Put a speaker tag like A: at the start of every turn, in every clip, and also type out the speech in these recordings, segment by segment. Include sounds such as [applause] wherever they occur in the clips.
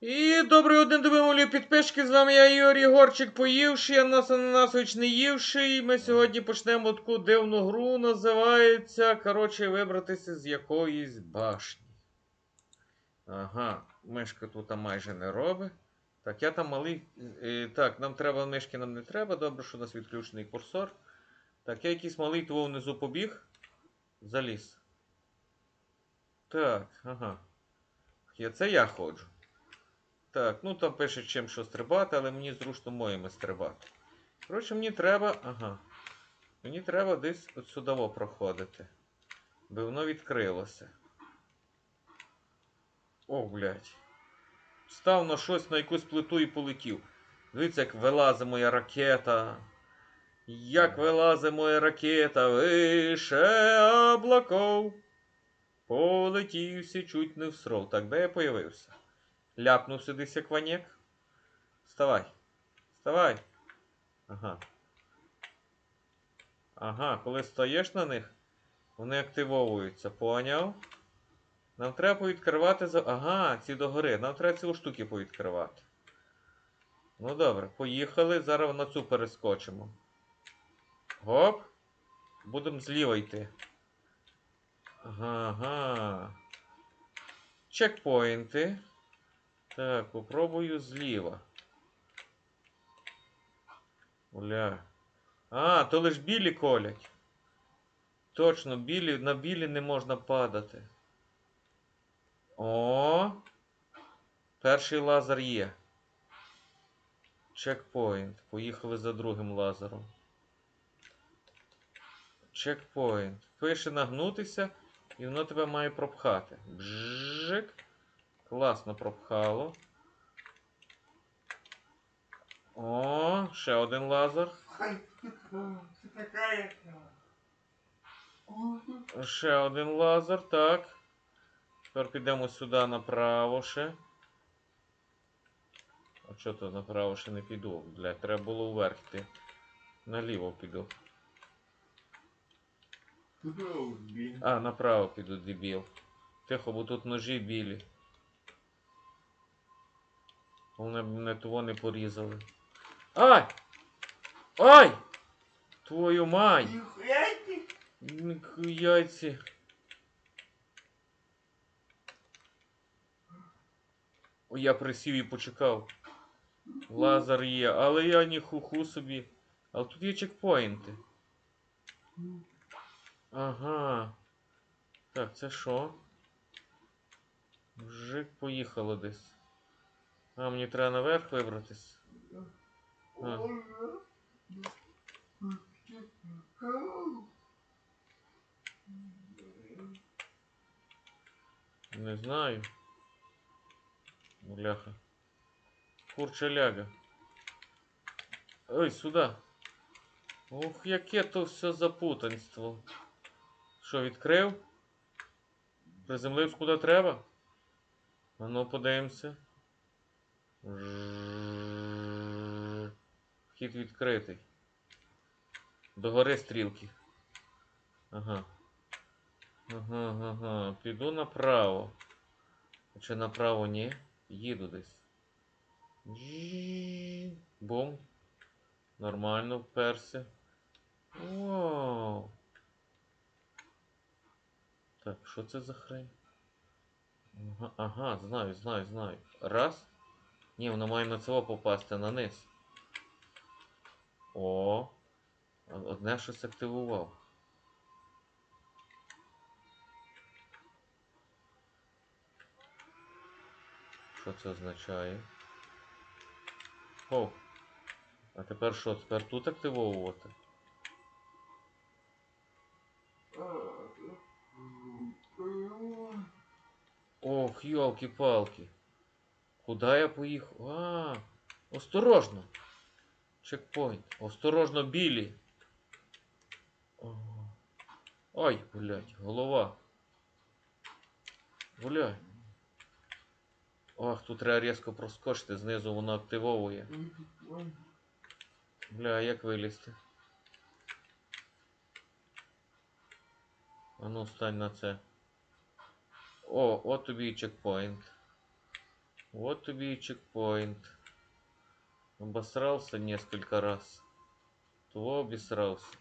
A: І добрий один добимовлі підписчики, з вами я Ігор Єгорчик, поївший, Анас Ананасович не ївший. Ми сьогодні почнемо таку дивну гру, називається, коротше, вибратися з якоїсь башні. Ага, мишка тут майже не робить. Так, я там малий. е, так, нам треба мишки, нам не треба. Добре, що у нас відключений курсор. Так, я якийсь малий того внизу побіг. Заліз. Так, ага. Це я ходжу. Так, ну там пише чим що стрибати, але мені зручно моїми стрибати. Коротше, мені треба. Ага. Мені треба десь от сюди проходити. Би воно відкрилося. О, блядь. Став на щось на якусь плиту і полетів. Дивіться, як вилазить моя ракета. Як вилазить моя ракета више облаков. Полетівся чуть не в сров. Так, де я появився? Ляпнув сюди як ванек. Вставай. Вставай. Ага. Ага, коли стоїш на них, вони активовуються. Поняв? Нам треба повідкривати. Ага, ці догори. Нам треба ці штуки повідкривати. Ну добре, поїхали. Зараз на цю перескочимо. Гоп. Будемо зліва йти. Ага, ага. Чекпоінти. Так, попробую зліва. Оля. А, то лиш білі колять. Точно, білі, на білі не можна падати. О! Перший лазер є. Чекпоінт. Поїхали за другим лазером. Чекпоінт. Пише нагнутися, і воно тебе має пропхати. Бжик. Класно пропхало. О, ще один лазер.
B: Така яка.
A: Ще один лазер, так. Тепер підемо сюди направо ще. А чого то направо ще не піду? Блядь, треба було вверх йти. Наліво піду. А, направо піду, дебіл. Тихо, бо тут ножі білі. Вони б мене того не порізали. Ай! Ай! Твою мать! Яйці. Ой, я присів і почекав. Лазер є, але я ні хуху собі. Але тут є чекпоінти. Ага. Так, це що? Жик поїхало десь. А, мені треба наверх вибратись. А. Не знаю. Бляха. Курча ляга. Ой, сюди. Ух, яке то все запутанство. Що, відкрив? Приземлився куди треба? А ну, подивимося. Вхід відкритий. Догори стрілки. Ага. Ага, ага. Піду направо. Чи направо ні? Їду десь. Бум. Нормально вперся. Вау. Так, що це за хрень? Ага, ага, знаю, знаю, знаю. Раз. Ні, воно має на цього попасти на низ. О. Одне щось активував. Що це означає? О. А тепер що? Тепер тут активовувати? Ох, йолки-палки. Куда я поїхав? А, осторожно. Чекпоінт. Осторожно, білі. Ой, блядь, голова. Блядь. Ох, тут треба різко проскочити, знизу воно активовує. Бля, як вилізти? А ну, стань на це. О, от тобі і чекпоінт. Вот тебе и чекпоинт. Обосрался несколько раз. То обісрався.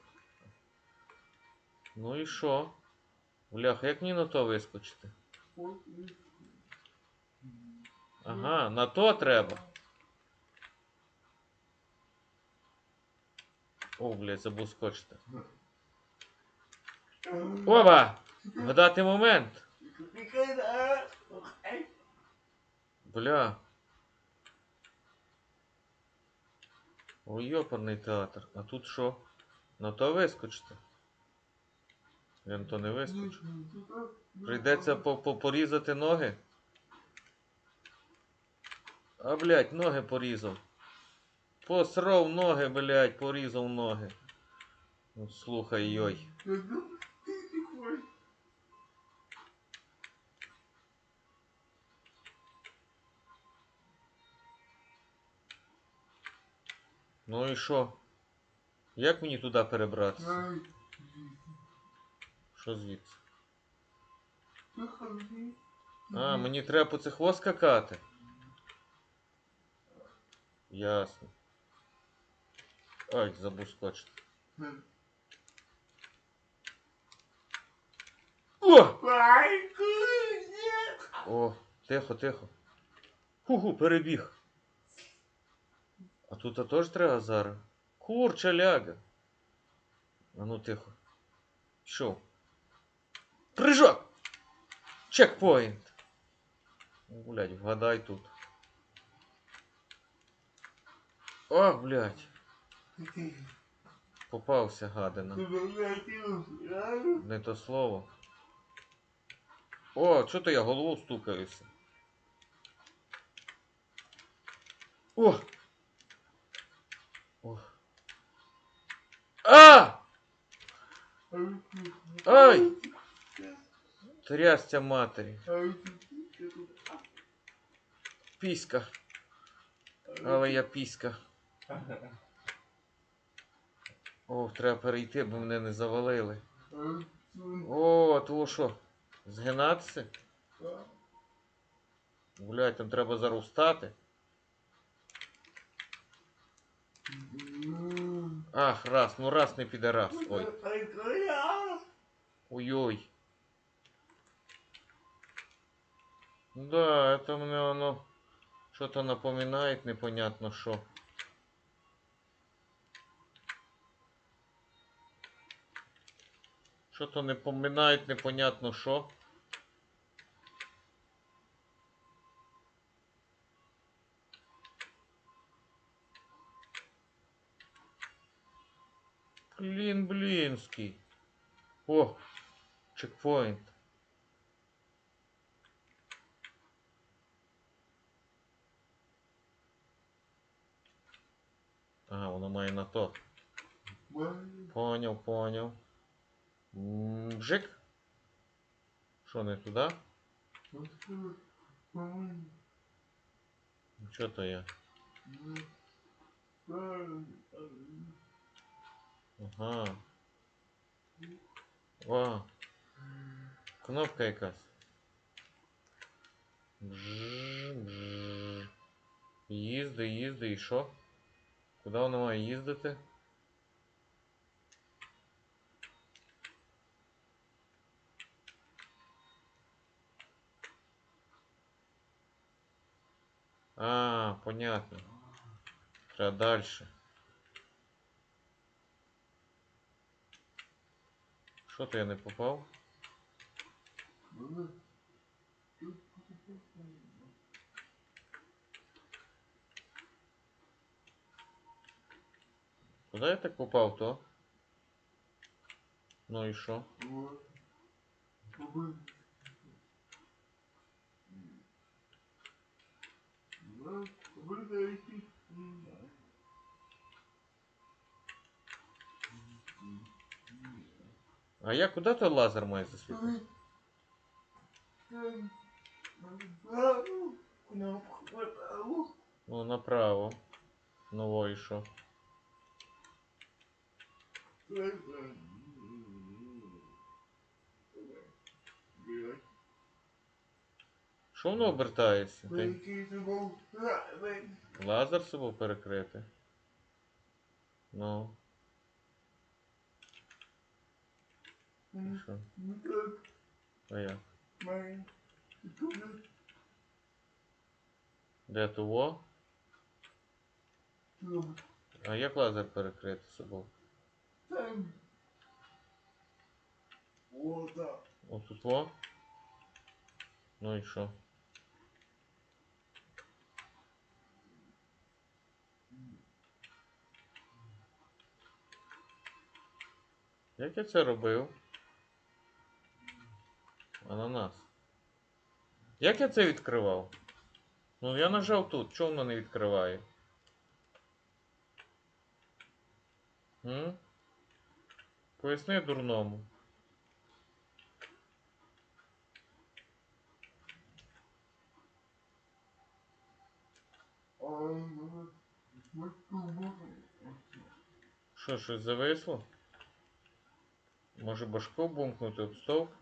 A: Ну і що? Блях, як мені на то вискочити? Ага, на то треба. О, блядь, забув скочити. Оба! Вгадати момент. Бля. Ой, йоперний театр. А тут що? На то вискочити? Я на то не вискочу. Прийдеться по- по- порізати ноги. А, блядь, ноги порізав. Посрав ноги, блядь, порізав ноги. Ну, слухай, йой. Ну і що? Як мені туди перебратися? Що звідси? А, мені треба по цих воз скакати. Ясно. Ой, забув скочити. О! О, тихо, тихо. Ху-ху, перебіг. А тут теж треба зараз. Курча ляга. А ну тихо. Що? Прыжок! Чекпоінт. Ну, Блядь, вгадай тут. Ох, блядь, попався гадина. Не то слово. О, чого то я головою стукаюся? О! А! Ай! Трястя матері. Піська. Але я піська. О, треба перейти, бо мене не завалили. О, того що? Згинатися? Блять, там треба зараз Ах, раз, ну раз не піде раз. Ой. Ой-ой. Да, это мне оно что-то напоминает непонятно что. Что-то напоминает непонятно что. Блин, блинский. О, чекпоинт. Ага, воно має на то. Поняв. М, Бжик. Що не туди? Що то я? Ага. О. Кнопка якась. Бжж, бжж. Їзди, їзди, і що? Куди вона має їздити? А, понятно. Треба дальше. Що то я не попав? Куди я так попав, то? Ну і що? А я куди той лазер має засвітити? Ну, направо. Ну, во, і що? Що воно обертається? Ти лазер собою перекрити? Ну, і що?
B: Ну
A: А як? Де того? А як лазер перекрити собою?
B: О, так.
A: Отут во? Ну і що? Як я це робив? Ананас. Як я це відкривав? Ну я нажав тут, чого воно не відкриває? М? Поясни дурному. Що, щось зависло? Може башко бумкнути об стовп?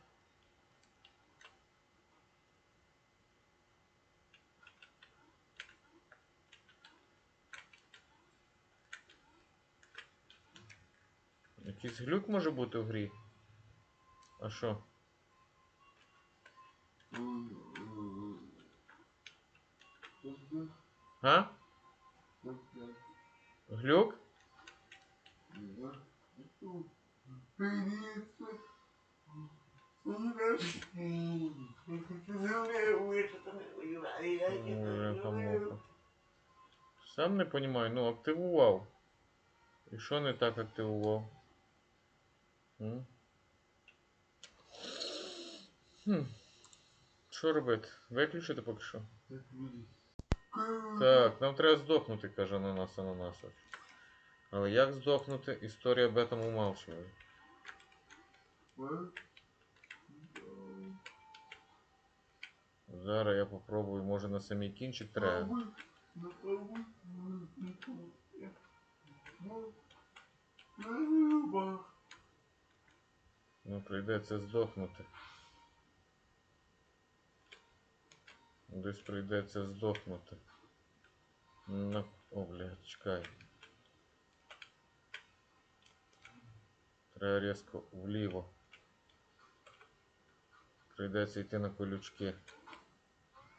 A: Якийсь глюк може бути в грі? А що? А? Глюк? Сам не понимаю, ну активував. І що не так активував? Хм. Що робити? Виключити поки що? Так, нам треба здохнути, каже Ананас Ананасович. Але як здохнути? Історія об этом умалчує. Зараз я попробую, може на самий кінчик треба. Ну, прийдеться здохнути. Десь прийдеться здохнути. На... О, блядь, чекай. Треба різко вліво. Прийдеться йти на колючки.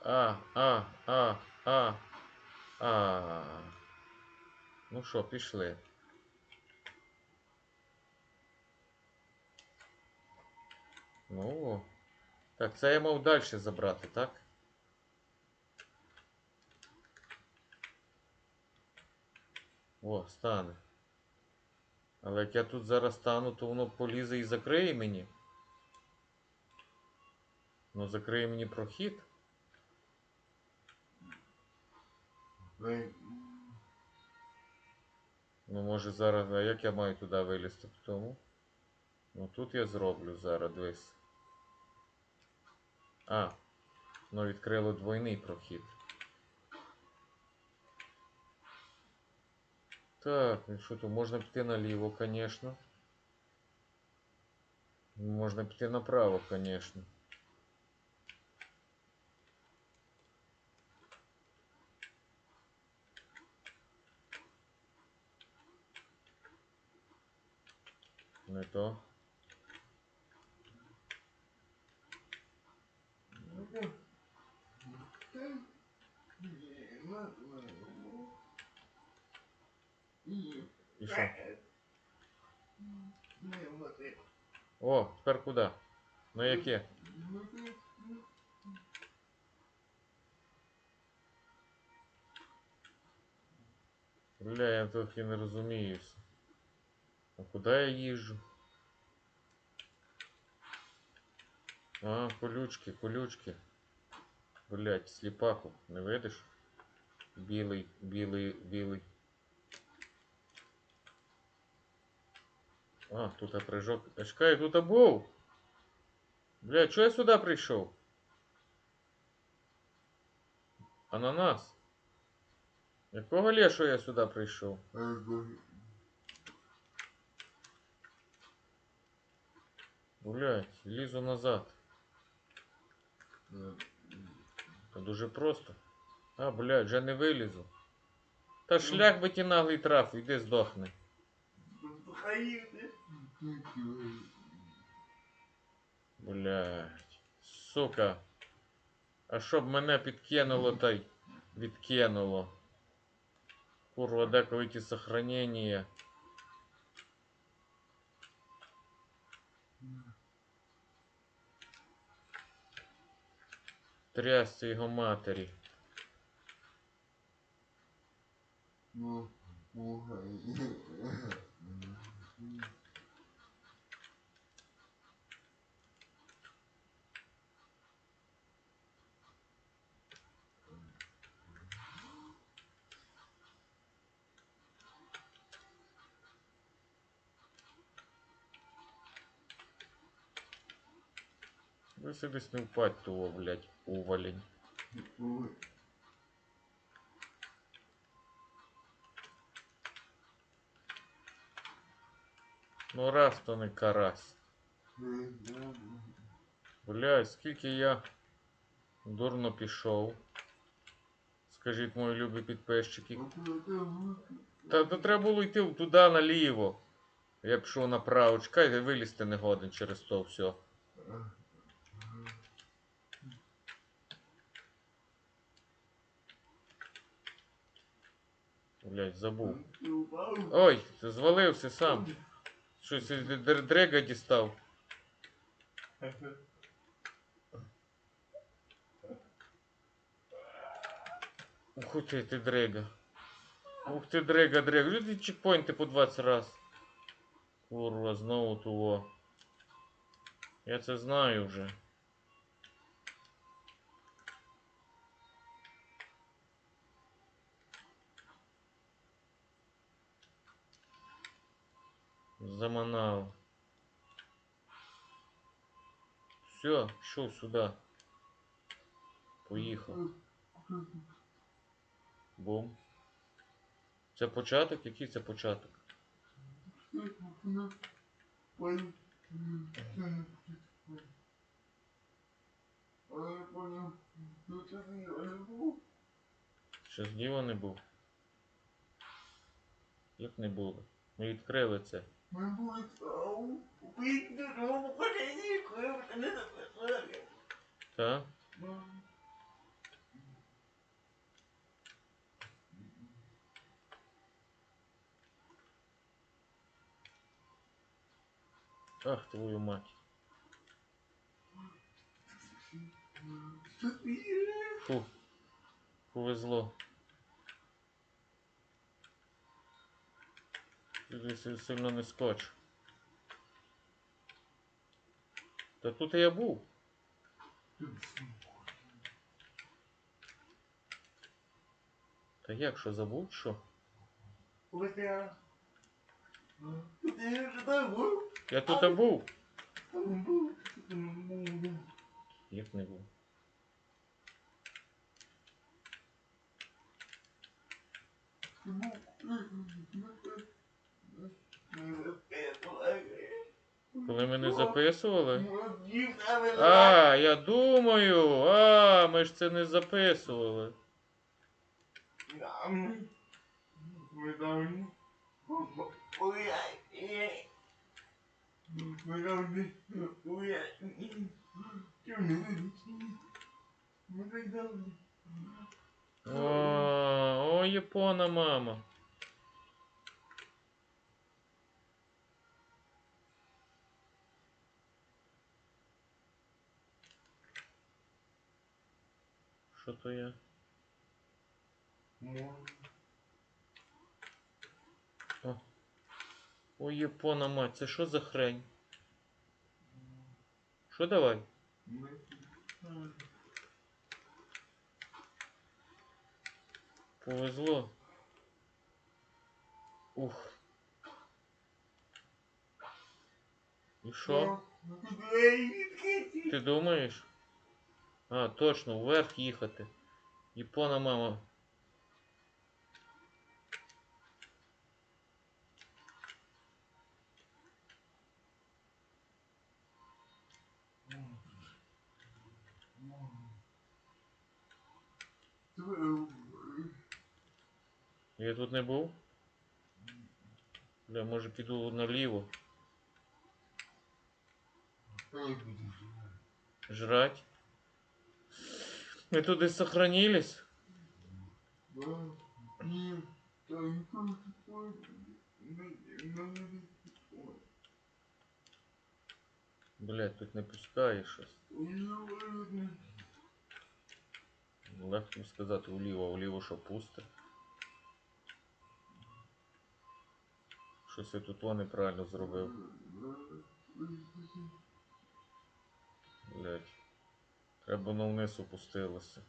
A: А, а, а, а, а. Ну що, пішли. Ну. Так, це я мав далі забрати, так? О, стане. Але як я тут зараз стану, то воно полізе і закриє мені. Ну, закриє мені прохід. Ну, може зараз, а як я маю туди вилізти тому? Ну тут я зроблю зараз, дивись. А, ну відкрило двойний прохід. Так, ну що тут можна піти наліво, звісно. Можна піти направо, звісно. Не то. І? О, тепер куди? На яке? Бля, я трохи не розуміюся. А куди я їжджу? А, колючки, колючки. Блять, сліпаку, не видиш? Білий, білий, білий. А, тут я прыжок. А чекай, тут був. Бля, чого я сюди прийшов? Ананас. Якого лешого я сюди прийшов? Блять, лізу назад. Дуже просто. А, блядь, вже не вилізу. Та шлях би ті наглий траф, іди здохни. Блядь. Сука. А щоб мене підкинуло та й відкинуло. Курва, деколи ті сохранення. Трясся його матері.
B: Ну, [laughs]
A: Ви десь не впадь того, блядь, увалень. Ну раз то не карась. Блядь, скільки я дурно пішов. Скажіть, мої любі підписчики. Та то треба було йти туди наліво. Я пішов направо. Чекайте, вилізти не годен через то все. Блядь, забув. Ой, звалився сам. Щось дрега дістав. Ух ти, ти дрега. Ух ти, дрега, дрега. Люди чекпоінти по 20 раз. Курва, знову того. Я це знаю вже. Заманал. Все, пішов сюди. Поїхав. Бум. Це початок? Який це початок? Ще діла не був. Як не було? Ми відкрили це. Так? Ах, твою мать. Фу. Повезло. Туди си- сильно не скоч. Та тут я був. Та як що забув, що? Я тут був. Як не був. Коли ми не записували? А, я думаю. А, ми ж це не записували. О, о, япона мама. Що то я? О. О, япона мать, це що за хрень? Що давай? Повезло. Ух. І що? Ти думаєш? А, точно, вверх їхати. Япона мама. Я тут не був? Бля, може піду наліво. Жрать. Мы тут и сохранились. Блять, тут не пускає щось. Легко сказати уліво, уліво що пусте. Щось я тут о неправильно зробив. Блять. Треба воно вниз опустилося.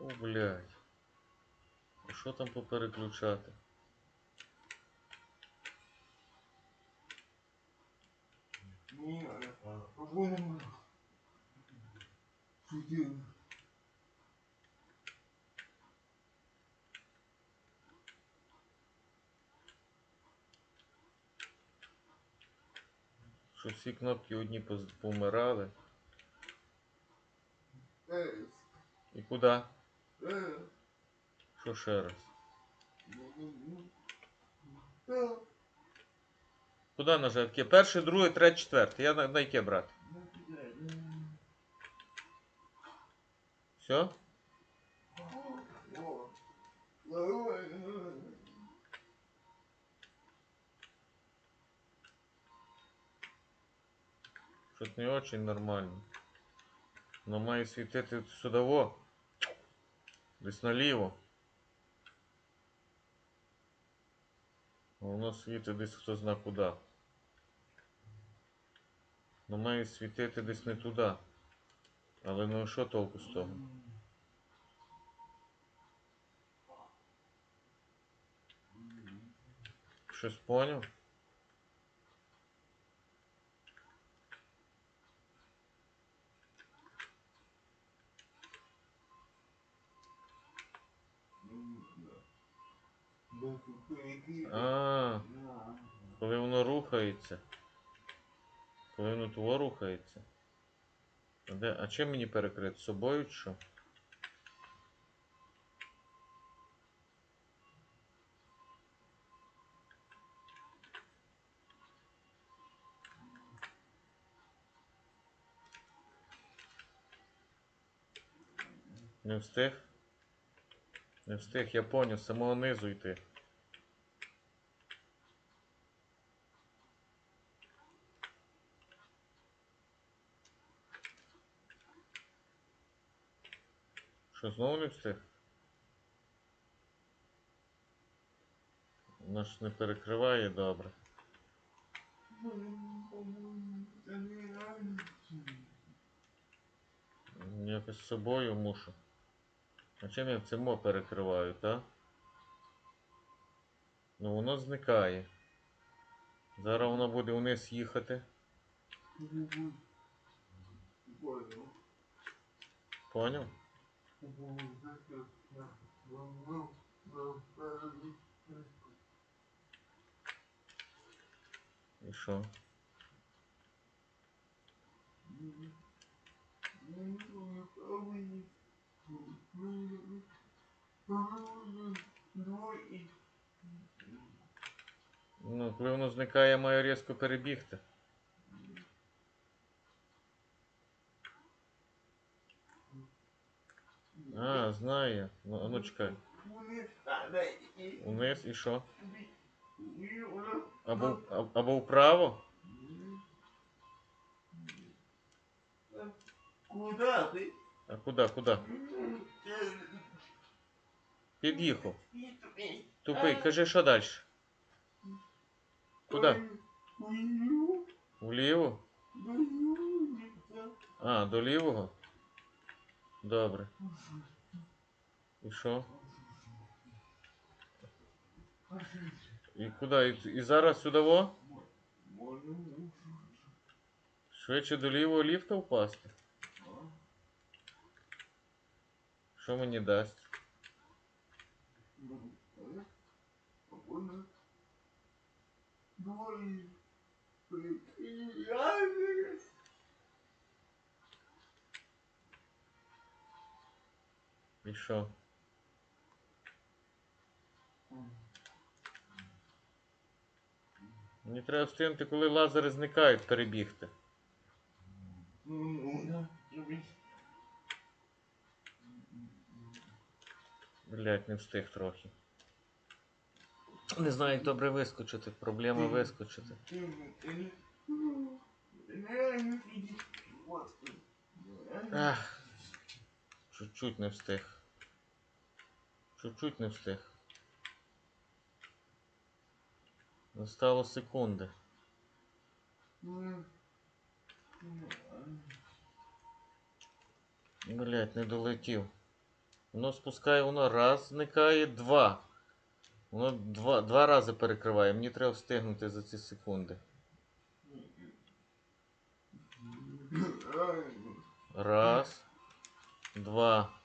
A: О, блядь. А що там попереключати? Що всі одні помирали. І куди? Що ще раз? Куди на Яке? Перше, друге, третє, четверте. Я на, на яке брати? Все? Щось не очень нормально. Но має світити сюди во. Десь. А Воно світить десь хто зна куди. Ну має світити десь не туди. Але ну що толку з того? Щось поняв? А, коли воно рухається. Коли воно того рухається. А, де, а чим мені перекрити? Собою що? Не встиг? Не встиг, я поняв, з самого низу йти. Що, знову не встиг? Ж не перекриває добре. Якось з собою мушу. А чим я цимо перекриваю, так? Ну воно зникає. Зараз воно буде вниз їхати. Поняв? І що? Ну, коли воно зникає, маю різко перебігти. А, знаю. Ну, а ну чекай. Униз і що? Або, або вправо?
B: Куда ти?
A: А куди, куди? Під'їхав. Тупий, кажи, що далі? Куди? Вліво? А, до лівого? Добре. І що? І куди? І, і зараз сюди во? Швидше до лівого ліфта впасти? Що мені дасть? І що? Мені треба встигнути, коли лазери зникають, перебігти. Блять, не встиг трохи. Не знаю, як добре вискочити. Проблема вискочити. Ах. Чуть-чуть не встиг. Чуть-чуть не встиг. Остало секунди. Блять, не долетів. Воно спускає, воно раз зникає, два. Воно два, два рази перекриває. Мені треба встигнути за ці секунди. Раз. Два.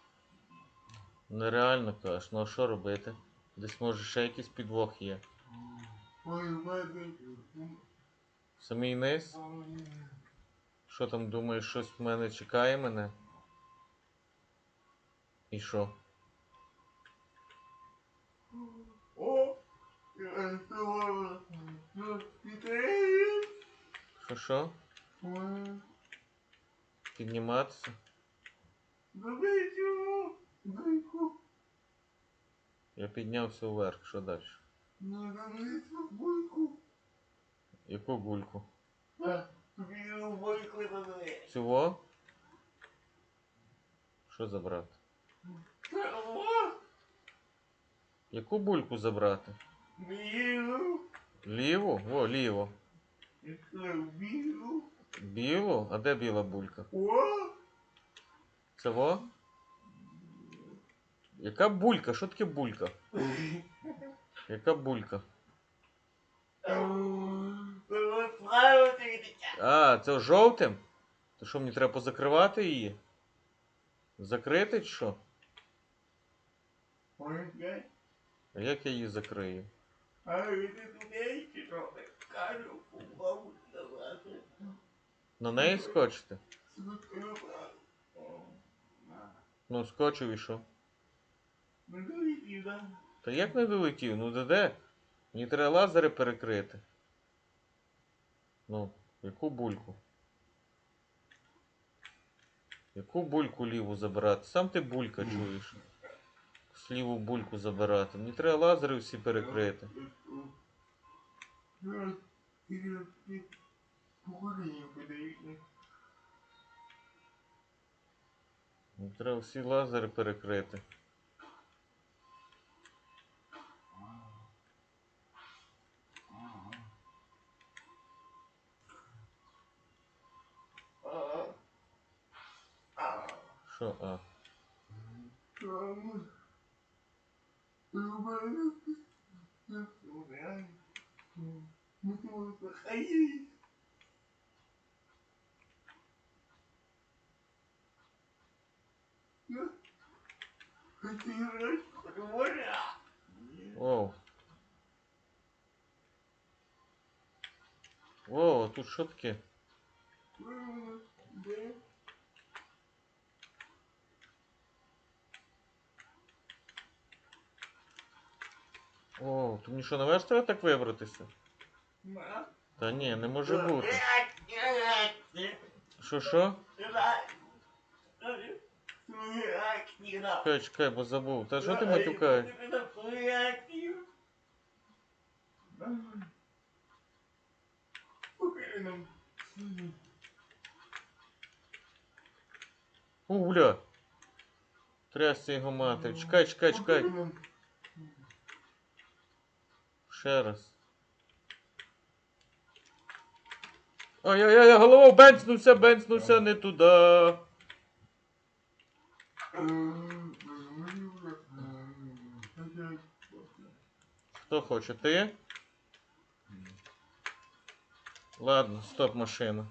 A: Нереально кажеш. Ну а що робити? Десь може ще якийсь підвох є. Самий низ? Що там думаєш, щось в мене чекає мене? І що?
B: О, що
A: Що? Підніматися?
B: Забий цього, бойку,
A: Я піднявся вверх, що далі?
B: не забий.
A: Яку гульку?
B: А, тобі бойку забий.
A: Цього? Що забрати?
B: Того,
A: Яку бульку забрати?
B: білу,
A: Ліву? О,
B: яку білу,
A: Білу? А де біла булька?
B: о,
A: во? Яка булька? Що таке булька? Яка булька? А, це жовтим? То що, мені треба позакривати її? Закрити чи що? А як я її закрию? На неї скочити? Ну, скочив і що?
B: Дивіться, да?
A: Та як не долетів? Ну де де? Мені треба лазери перекрити. Ну, яку бульку? Яку бульку ліву забирати? Сам ти булька чуєш. Сліву бульку забирати. Мені треба лазери всі перекрити. Мені треба всі лазери перекрити. що таке?
B: Да.
A: О, то мені що наверх треба так вибратися?
B: Ма.
A: Та ні, не може бути. Що що? Чекай, чекай, бо забув. Та що ти матюкаєш? О, бля. Трясся його мати. Чекай, чекай, чекай. Ще раз. Ай-яй-яй, голова бенцнувся, бенцнувся не туди. Хто хоче? Ти? Ладно, стоп машина.